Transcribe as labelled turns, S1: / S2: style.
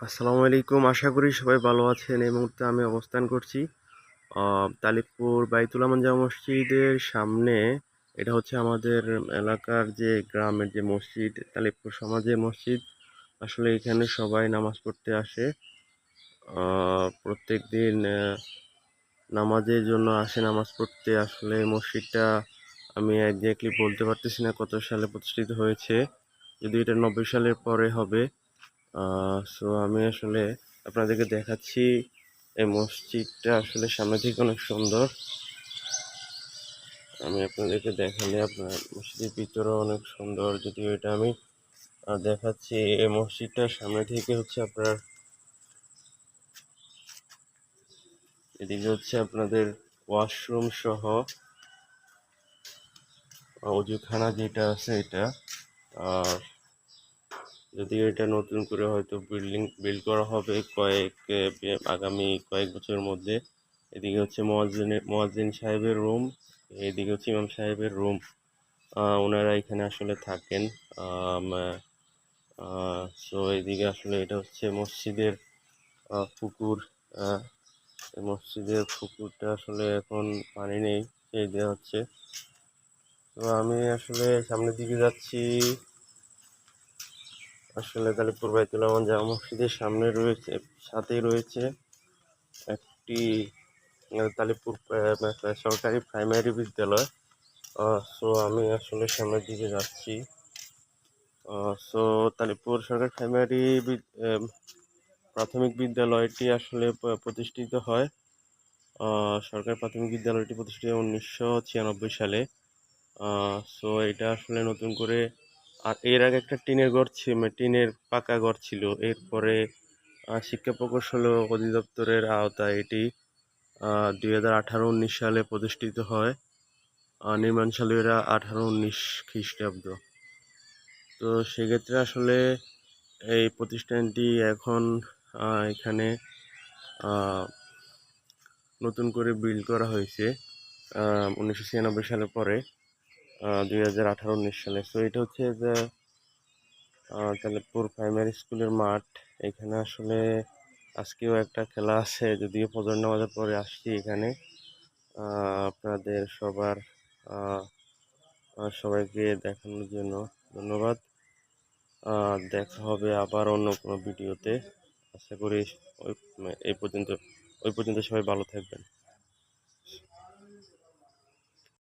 S1: আসসালামু আলাইকুম। আশা করি সবাই ভালো আছেন এই মুহূর্তে আমি অবস্থান করছি তালিবপুর বাইতুল আমান জামা মসজিদের সামনে। এটা হচ্ছে আমাদের এলাকার যে গ্রামের যে মসজিদ তালিবপুর সমাজের মসজিদ। আসলে এখানে সবাই নামাজ পড়তে আসে প্রত্যেক দিন নামাজের জন্য আসে নামাজ পড়তে। আসলে মসজিদটা আমি একজাক্টলি বলতে পারতেছি না কত সালে প্রতিষ্ঠিত হয়েছে, যদি এটা নব্বই সালের পরে হবে। সো আমি আসলে আপনাদেরকে দেখাচ্ছি এই মসজিদটা আসলে সামনে থেকে অনেক সুন্দর। আমি আপনাদেরকে দেখালে আপনার মসজিদের ভিতরে অনেক সুন্দর, যদিও এটা আমি দেখাচ্ছি। এই মসজিদটার সামনে থেকে হচ্ছে আপনার, এদিকে হচ্ছে আপনাদের ওয়াশরুম সহ অজুখানা যেটা আছে এটা, আর যদি এটা নতুন করে হয়তো বিল্ডিং বিল্ড করা হবে কয়েক আগামী কয়েক বছরের মধ্যে, এদিকে হচ্ছে মোয়াজ্জিনের মোয়াজ্জিন সাহেবের রুম এদিকে হচ্ছে ইমাম সাহেবের রুম ওনারা এখানে আসলে থাকেন সো এদিকে আসলে এটা হচ্ছে মসজিদের পুকুর মসজিদের পুকুরটা আসলে এখন পানি নেই, সেই দেওয়া হচ্ছে। তো আমি আসলে সামনের দিকে যাচ্ছি। আসলে তালিপুর বাইতুল আমান জামা মসজিদের সামনে রয়েছে সাথেই রয়েছে একটি আহ, তালিপুর সরকারি প্রাইমারি বিদ্যালয়। সো আমি আসলে সামনের দিকে যাচ্ছি। সো তালিপুর সরকারি প্রাইমারি প্রাথমিক বিদ্যালয়টি আসলে প্রতিষ্ঠিত হয় সরকারি প্রাথমিক বিদ্যালয়টি প্রতিষ্ঠিত উনিশশো সালে। সো এটা আসলে নতুন করে আর এর আগে একটা টিনের ঘর ছিল মানে টিনের পাকা ঘর ছিল। এরপরে শিক্ষা প্রকৌশল অধিদপ্তরের আওতায় এটি দুই হাজার আঠারো উনিশ সালে প্রতিষ্ঠিত হয়। নির্মাণ আঠারো উনিশ খ্রিস্টাব্দ। তো সেক্ষেত্রে আসলে এই প্রতিষ্ঠানটি এখন এখানে নতুন করে বিল্ড করা হয়েছে উনিশশো ছিয়ানব্বই সালের পরে। দুই হাজার আঠারো উনিশ সালে। তো এটা হচ্ছে যে তালেপুর প্রাইমারি স্কুলের মাঠ। এখানে আসলে আজকেও একটা খেলা আছে, যদিও ফজর নামাজের পরে আসছি এখানে। আপনাদের সবার সবাইকে দেখানোর জন্য ধন্যবাদ। দেখা হবে আবার অন্য কোনো ভিডিওতে আশা করি ওই এই পর্যন্ত, ওই পর্যন্ত সবাই ভালো থাকবেন।